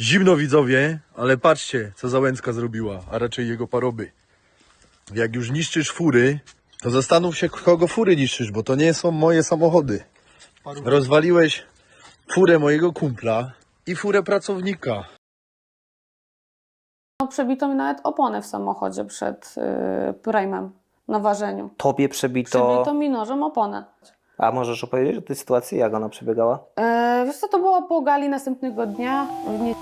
Zimno widzowie, ale patrzcie, co Załęcka zrobiła, a raczej jego paroby. Jak już niszczysz fury, to zastanów się, kogo fury niszczysz, bo to nie są moje samochody. Rozwaliłeś furę mojego kumpla i furę pracownika. No, przebito mi nawet opony w samochodzie przed yy, na ważeniu. Tobie przebito. Przebito mi nożem oponę. A możesz opowiedzieć o tej sytuacji, jak ona przebiegała? Yy, wiesz co, to było po gali następnego dnia. Nie...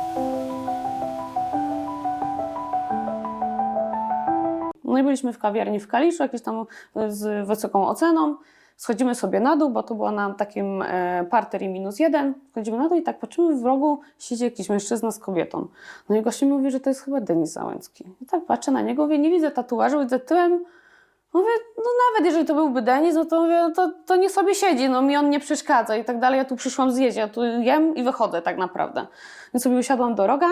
No i byliśmy w kawiarni w Kaliszu, jakieś tam z wysoką oceną. Schodzimy sobie na dół, bo to było na takim e, parter i minus jeden. Schodzimy na dół i tak patrzymy w rogu, siedzi jakiś mężczyzna z kobietą. No i gościu mi mówi, że to jest chyba Denis Załęcki. I tak patrzę na niego, mówię, nie widzę tatuażu, widzę tyłem. Mówię, no nawet jeżeli to byłby Denis, no to mówię, no to, to nie sobie siedzi, no mi on nie przeszkadza i tak dalej. Ja tu przyszłam zjeść, ja tu jem i wychodzę tak naprawdę. Więc sobie usiadłam do roga.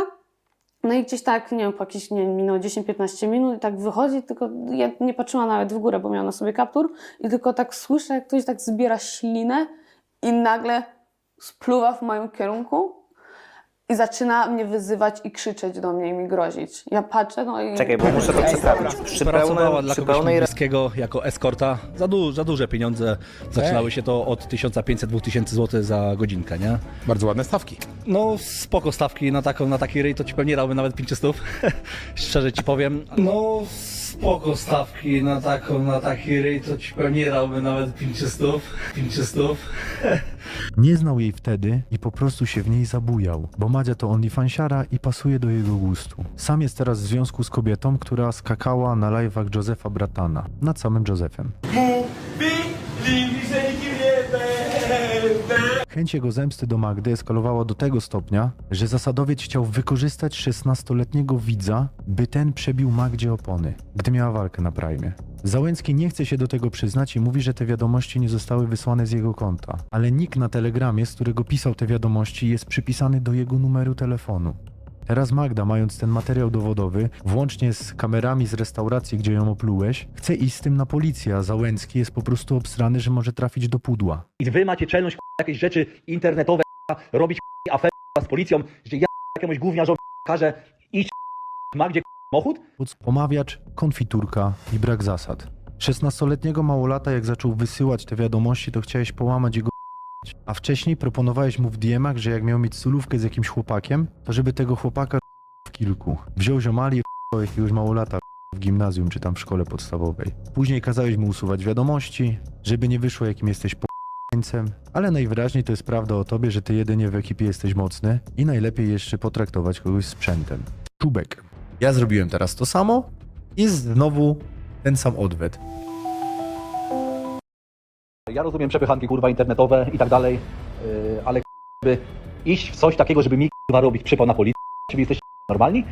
No i gdzieś tak, nie wiem, po jakieś, nie wiem, minęło 10-15 minut i tak wychodzi, tylko ja nie patrzyłam nawet w górę, bo miałam na sobie kaptur i tylko tak słyszę, jak ktoś tak zbiera ślinę i nagle spluwa w moim kierunku i zaczyna mnie wyzywać i krzyczeć do mnie i mi grozić. Ja patrzę, no i... Czekaj, bo muszę to przetrawić. Przy, Pracowała pełnym, dla przy kogoś pełnej niebieskiego jako eskorta. Za, du za duże pieniądze. Zaczynały się to od 1500-2000 zł za godzinkę, nie? Bardzo ładne stawki. No spoko stawki na, taką, na taki ryj to ci pewnie dałby nawet 500 Szczerze ci powiem. No spoko stawki na taką, na taki ryj to ci pewnie dałby nawet 500 500 Nie znał jej wtedy i po prostu się w niej zabujał, bo Madzia to onlyfansiara i pasuje do jego gustu. Sam jest teraz w związku z kobietą, która skakała na live'ach Josefa Bratana, nad samym Josefem. Chęć jego zemsty do Magdy eskalowała do tego stopnia, że zasadowiec chciał wykorzystać 16-letniego widza, by ten przebił Magdzie opony, gdy miała walkę na Prime. Załęcki nie chce się do tego przyznać i mówi, że te wiadomości nie zostały wysłane z jego konta. Ale nick na telegramie, z którego pisał te wiadomości, jest przypisany do jego numeru telefonu. Teraz Magda, mając ten materiał dowodowy, włącznie z kamerami z restauracji, gdzie ją oplułeś, chce iść z tym na policję, a Załęcki jest po prostu obstrany, że może trafić do pudła. I wy macie czelność k***a, jakieś rzeczy internetowe k***a, robić k***a, afery k***a, z policją, że ja k***a, jakiemuś gówniarzowi k***a, każę iść k***a, k***a, samochód? Pomawiacz, konfiturka i brak zasad. 16-letniego małolata, jak zaczął wysyłać te wiadomości, to chciałeś połamać jego a wcześniej proponowałeś mu w DM-ach, że jak miał mieć solówkę z jakimś chłopakiem, to żeby tego chłopaka w kilku. Wziął ziomali jakiegoś małolata w gimnazjum czy tam w szkole podstawowej. Później kazałeś mu usuwać wiadomości, żeby nie wyszło jakim jesteś p***ńcem, ale najwyraźniej to jest prawda o tobie, że ty jedynie w ekipie jesteś mocny i najlepiej jeszcze potraktować kogoś sprzętem. Czubek. Ja zrobiłem teraz to samo i znowu ten sam odwet. Ja rozumiem przepychanki kurwa internetowe i tak dalej, yy, ale żeby iść w coś takiego, żeby mi kurwa robić przypał na policji, czy jesteście normalni?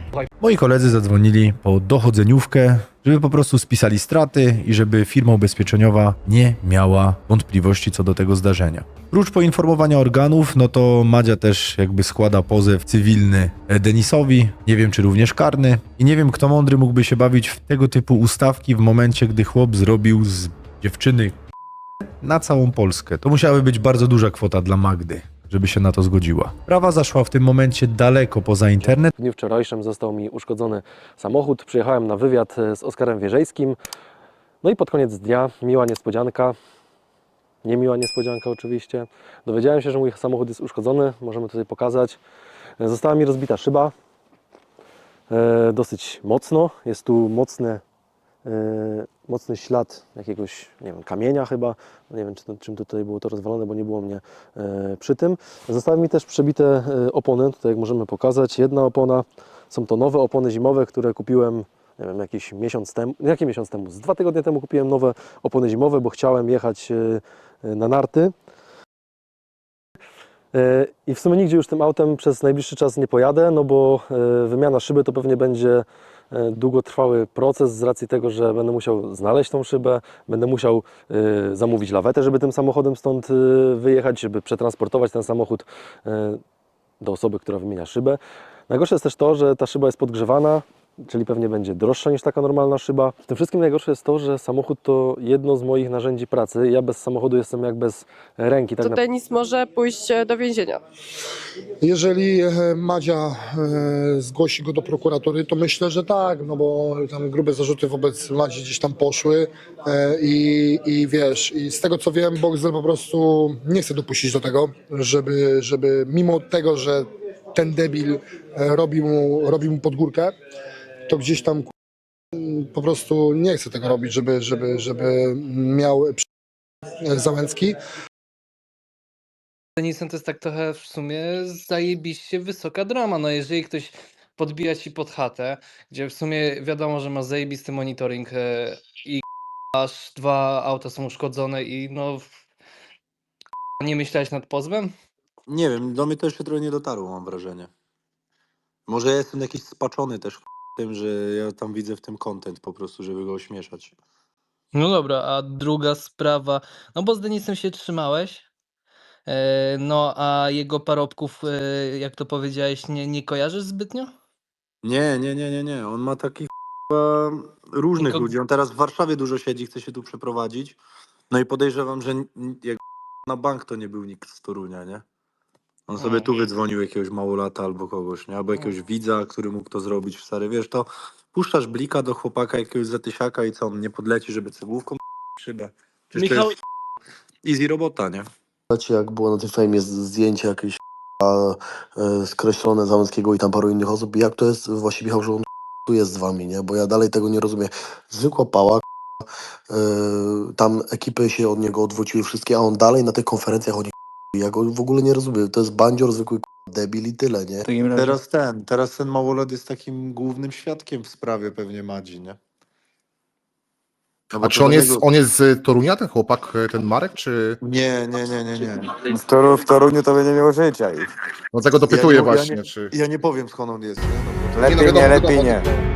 Moi koledzy zadzwonili po dochodzeniówkę, żeby po prostu spisali straty i żeby firma ubezpieczeniowa nie miała wątpliwości co do tego zdarzenia. Prócz poinformowania organów, no to Madzia też jakby składa pozew cywilny e, Denisowi, nie wiem czy również karny i nie wiem kto mądry mógłby się bawić w tego typu ustawki w momencie, gdy chłop zrobił z dziewczyny na całą Polskę. To musiałaby być bardzo duża kwota dla Magdy, żeby się na to zgodziła. Prawa zaszła w tym momencie daleko poza internet, W dniu wczorajszym został mi uszkodzony samochód. Przyjechałem na wywiad z Oskarem Wierzejskim. No i pod koniec dnia miła niespodzianka. Niemiła niespodzianka oczywiście. Dowiedziałem się, że mój samochód jest uszkodzony. Możemy tutaj pokazać. Została mi rozbita szyba. E, dosyć mocno. Jest tu mocny, e, mocny ślad jakiegoś, nie wiem, kamienia chyba. No Nie wiem, czy czym tutaj było to rozwalone, bo nie było mnie e, przy tym. Zostały mi też przebite e, opony, tutaj jak możemy pokazać. Jedna opona, są to nowe opony zimowe, które kupiłem nie wiem, jakiś miesiąc temu, nie, jaki miesiąc temu, z dwa tygodnie temu kupiłem nowe opony zimowe, bo chciałem jechać e, na narty. I w sumie nigdzie już tym autem przez najbliższy czas nie pojadę, no bo wymiana szyby to pewnie będzie długotrwały proces z racji tego, że będę musiał znaleźć tą szybę, będę musiał e, zamówić lawetę, żeby tym samochodem stąd e, wyjechać, żeby przetransportować ten samochód e, do osoby, która wymienia szybę. Najgorsze jest też to, że ta szyba jest podgrzewana czyli pewnie będzie droższa niż taka normalna szyba. W tym wszystkim najgorsze jest to, że samochód to jedno z moich narzędzi pracy. Ja bez samochodu jestem jak bez ręki. Tak to na... Denis może pójść e, do więzienia. Jeżeli e, Madzia e, zgłosi go do prokuratury, to myślę, że tak, no bo tam grube zarzuty wobec Madzi gdzieś tam poszły i, i wiesz, i z tego co wiem, Boxer po prostu nie chce dopuścić do tego, żeby, żeby mimo tego, że ten debil robi mu, robi mu podgórkę, to gdzieś tam po prostu nie chce tego robić, żeby, żeby, żeby miał Załęcki. Denisem to jest tak trochę w sumie zajebiście wysoka drama. No jeżeli ktoś podbija ci pod chatę, gdzie w sumie wiadomo, że masz zajebisty monitoring e, i aż dwa auta są uszkodzone i no nie myślałeś nad pozwem? Nie wiem, do mnie to jeszcze trochę nie dotarło, mam wrażenie. Może ja jestem jakiś spaczony też tym, że ja tam widzę w tym content po prostu, żeby go ośmieszać. No dobra, a druga sprawa, no bo z Denisem się trzymałeś, e, no a jego parobków, e, jak to powiedziałeś, nie, nie kojarzysz zbytnio? Nie, nie, nie, nie, nie. On ma takich k***a, różnych Tylko- ludzi. On teraz w Warszawie dużo siedzi, chce się tu przeprowadzić. No i podejrzewam, że n- jak na bank to nie był nikt z Torunia, nie? On sobie tu wydzwonił jakiegoś małolata albo kogoś, nie? Albo jakiegoś widza, który mógł to zrobić w stary. Wiesz, to puszczasz blika do chłopaka jakiegoś zatysiaka i co, on nie podleci, żeby cegłówką szybę. Przecież Michał- to jest easy robota, nie? Pamiętacie, jak było na tym fejmie zdjęcie jakieś a, e, skreślone Załęckiego i tam paru innych osób. Jak to jest właśnie, Michał, że on tu jest z wami, nie? Bo ja dalej tego nie rozumiem. Zwykła pała, e, tam ekipy się od niego odwróciły wszystkie, a on dalej na tych konferencjach nich ja go w ogóle nie rozumiem. To jest bandzior, zwykły debil i tyle, nie? Teraz ten, teraz ten małolat jest takim głównym świadkiem w sprawie pewnie Madzi, nie? No A czy on jest, on jest z Torunia, ten chłopak, ten Marek, czy... Nie, nie, nie, nie, nie. W, Toru, w Toruniu to będzie miał życia i No tego dopytuję Ja nie- ja właśnie, nie- czy... Ja nie powiem skąd on jest, nie? No bo to... lepiej wiadomo, nie, lepiej wiadomo. nie.